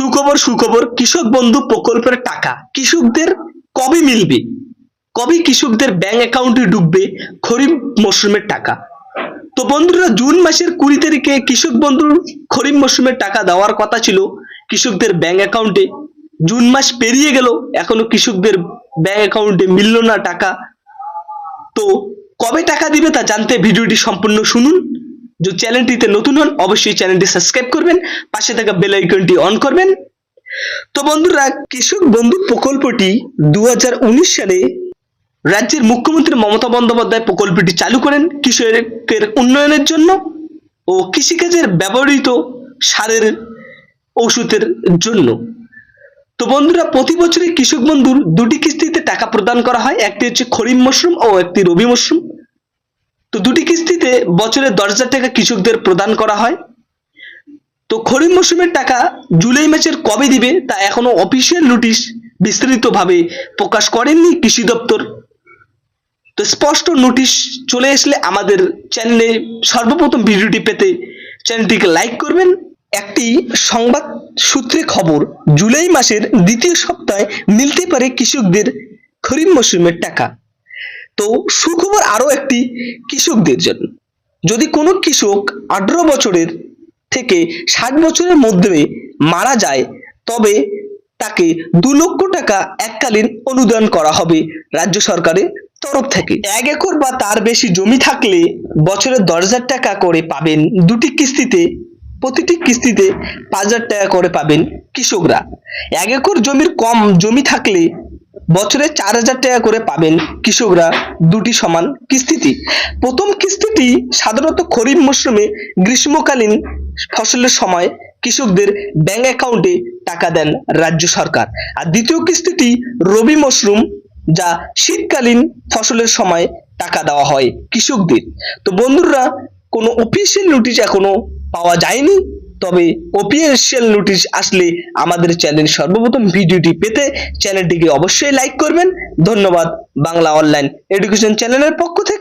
সুখবর সুখবর, কৃষক বন্ধু প্রকল্পের টাকা। কৃষকদের কবে মিলবে? কবে কৃষকদের ব্যাংক অ্যাকাউন্টে ডুববে খরিফ মরশুমের টাকা? তো বন্ধুরা, জুন মাসের কুড়ি তারিখে কৃষক বন্ধুর খরিফ মরশুমের টাকা দেওয়ার কথা ছিল কৃষকদের ব্যাংক অ্যাকাউন্টে জুন মাস পেরিয়ে গেল, এখনও কৃষকদের ব্যাংক অ্যাকাউন্টে মিলল না টাকা। তো কবে টাকা দিবে তা জানতে ভিডিওটি সম্পূর্ণ শুনুন। যদি চ্যানেলটিতে নতুন হন, অবশ্যই চ্যানেলটি সাবস্ক্রাইব করবেন, পাশে থাকা বেল আইকনটি অন করবেন। তো বন্ধুরা, কৃষক বন্ধু প্রকল্পটি দু হাজার উনিশ সালে রাজ্যের মুখ্যমন্ত্রী মমতা বন্দ্যোপাধ্যায় প্রকল্পটি চালু করেন কৃষকের উন্নয়নের জন্য ও কৃষিকাজের ব্যবহৃত সারের ওষুধের জন্য। তো বন্ধুরা, প্রতি বছরই কৃষক বন্ধুর দুটি কিস্তিতে টাকা প্রদান করা হয়, একটি হচ্ছে খরিফ মশরুম ও একটি রবি মশরুম তো দুটি কিস্তিতে বছরে দশ হাজার টাকা কৃষকদের প্রদান করা হয়। তো খরিফ মৌসুমের টাকা জুলাই মাসের কবে দিবে তা এখনও অফিসিয়াল নোটিশ বিস্তারিতভাবে প্রকাশ করেননি কৃষি দপ্তর। তো স্পষ্ট নোটিশ চলে আসলে আমাদের চ্যানেলে সর্বপ্রথম ভিডিওটি পেতে চ্যানেলটিকে লাইক করবেন। একটি সংবাদ সূত্রে খবর, জুলাই মাসের দ্বিতীয় সপ্তাহে মিলতে পারে কৃষকদের খরিফ মৌসুমের টাকা। তো সুখবর আরও একটি কৃষকদের জন্য। যদি কোনো কৃষক আঠারো বছরের থেকে ষাট বছরের মধ্যে মারা যায়, তবে তাকে দু লক্ষ টাকা এককালীন অনুদান করা হবে রাজ্য সরকারের তরফ থেকে। এক একর বা তার বেশি জমি থাকলে বছরে দশ হাজার টাকা করে পাবেন দুটি কিস্তিতে, প্রতিটি কিস্তিতে পাঁচ হাজার টাকা করে পাবেন কৃষকরা। এক একর জমির কম জমি থাকলে বছরে চার হাজার টাকা করে পাবেন কৃষকরা দুটি সমান কিস্তিতে। প্রথম কিস্তিটি সাধারণত খরিফ মরশুমে গ্রীষ্মকালীন ফসলের সময় কৃষকদের ব্যাংক অ্যাকাউন্টে টাকা দেন রাজ্য সরকার। আর দ্বিতীয় কিস্তিটি রবি মশরুম যা শীতকালীন ফসলের সময় টাকা দেওয়া হয় কৃষকদের। তো বন্ধুরা, কোনো অফিসিয়াল নোটিশ এখনও পাওয়া যায়নি? তবে অফিসিয়াল নোটিশ আসলে আমাদের চ্যানেল সর্বপ্রথম ভিডিওটি পেতে চ্যানেলটিকে অবশ্যই লাইক করবেন। ধন্যবাদ বাংলা অনলাইন এডুকেশন চ্যানেলের পক্ষ থেকে।